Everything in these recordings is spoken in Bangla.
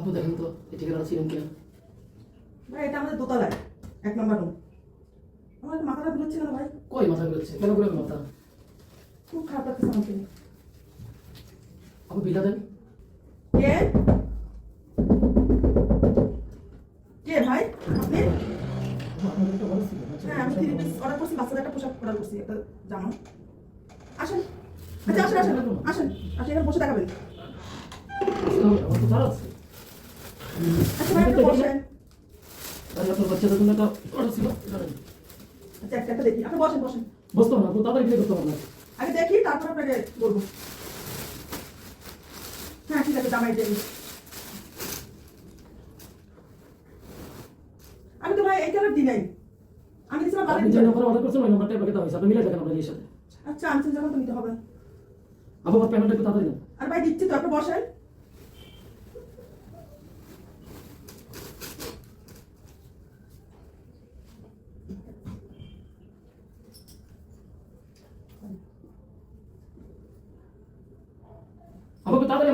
আপু দেখেন তো এই ঠিকানা ছিলেন কিনা ভাই এটা আমাদের দোতলায় এক নম্বর রুম আমার মাথাটা বুঝছে না ভাই কই মাথা ঘুরেছে কেন ঘুরে মাথা খুব খারাপ লাগতেছে আমাকে আপু বিলা দেন কে কে ভাই আপনি হ্যাঁ আমি থ্রি পিস অর্ডার করছি বাচ্চাদের একটা পোশাক অর্ডার করছি একটা জামা আসেন আচ্ছা আসেন আসেন আসেন আসেন এখানে বসে দেখাবেন আগে দেখি তারপর আপনাকে বলব হ্যাঁ ঠিক আছে জামাই দেখি আমি তো ভাই এই কালার দিই নাই আমি দিয়েছিলাম আপনি যে নাম্বারে অর্ডার করছেন ওই নাম্বারটাই মিলে দেখেন আপনার সাথে আচ্ছা আনছেন যখন তো নিতে হবে। আপু আমার পেমেন্টটা একটু তাড়াতাড়ি আর ভাই দিচ্ছি তো আপনি বসেন।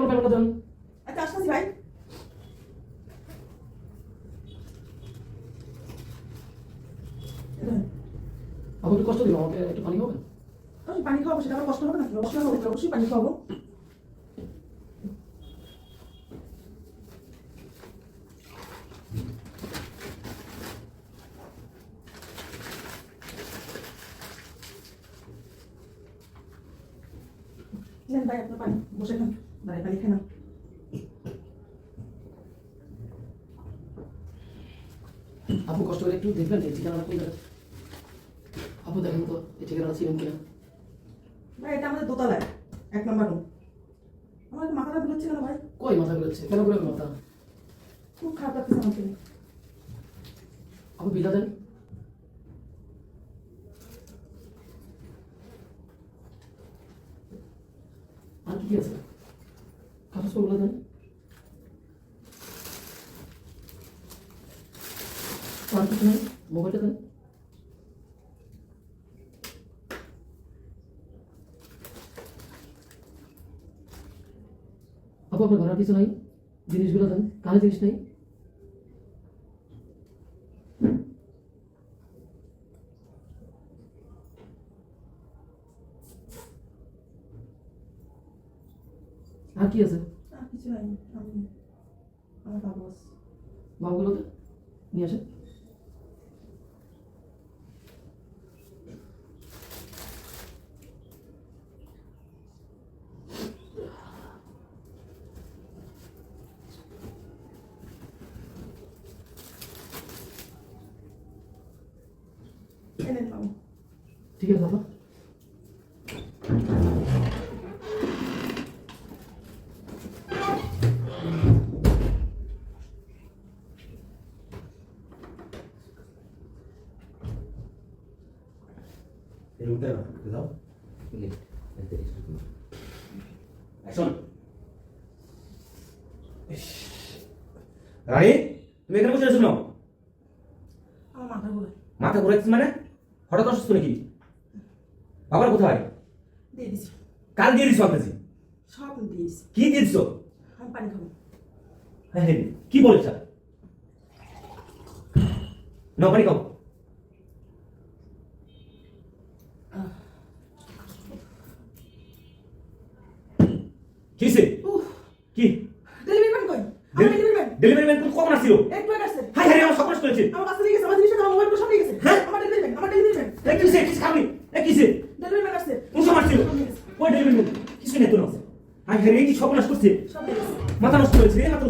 আমাকে আমার পেমেন্টটা দেন আচ্ছা আসতেছি ভাই। একটু কষ্ট দিন আমাকে একটু পানি হবে আমি পানি খাওয়াবো সেটা আমার কষ্ট হবে না অবশ্যই হবে অবশ্যই পানি খাওয়াবো। ভাই আপনার পানি বসে খান। দাঁড়িয়ে পানি খাই না আপু কষ্ট করে একটু দেখবেন এই ঠিকানাটা কোন আপু দেখেন তো এই ঠিকানাটা ছিলেন কিনা ভাই এটা আমাদের দোতলায় এক নম্বর রুম আমার মাথাটা বুঝছে না ভাই কই মাথা ঘুরেছে কেন ঘুরে মাথা খুব খারাপ লাগতেছে আমাকে আপু বিলা দেন আর কি আছে কাগজপত্রগুলো দেন আর কিছু নেই মোবাইলটা দেন আপু আপনার ঘরের কিছু নাই জিনিসগুলো দেন কানে জিনিস নেই আর কি আছে আর কিছু নাই আমি আমার বাবু আছে বাবুগুলোতে নিয়ে আসেন এনেন বাবু ঠিক আছে বাবা এই দাও অ্যাকশন রানী তুমি এখানে বসে আছো না মাথা ঘুরে মাথা ঘুরাচ্ছিস মানে হঠাৎ অসুস্থ নাকি বাবার কোথায় দিয়ে দিছি কাল দিয়ে দিছো আপনাকে সব কি দিয়ে দিছো আমি পানি খাব হ্যাঁ কি বলেছ নাও পানি খাও কিসে উফ কি ডেলিভারি ম্যান কই আমার ডেলিভারি ম্যান কখন আসছিল। একটু আগে আসছে। হাই হাই আমার সর্বনাশ করেছে। আমার কাছে নিয়ে গেছে আমার জিনিসটা আমার মোবাইল সব নিয়ে গেছে হ্যাঁ? আমার ডেলিভারি ম্যান আমার ডেলিভারি ম্যান এ কিসে কিস খাবি? এ কিসে? ডেলিভারি ম্যান আসছে। কোন সময় আসছিল। ওই ডেলিভারি ম্যান কিছু নেই তো না হাই হাই এই কি সর্বনাশ করছে। মাথা নষ্ট হয়েছে এই মাথা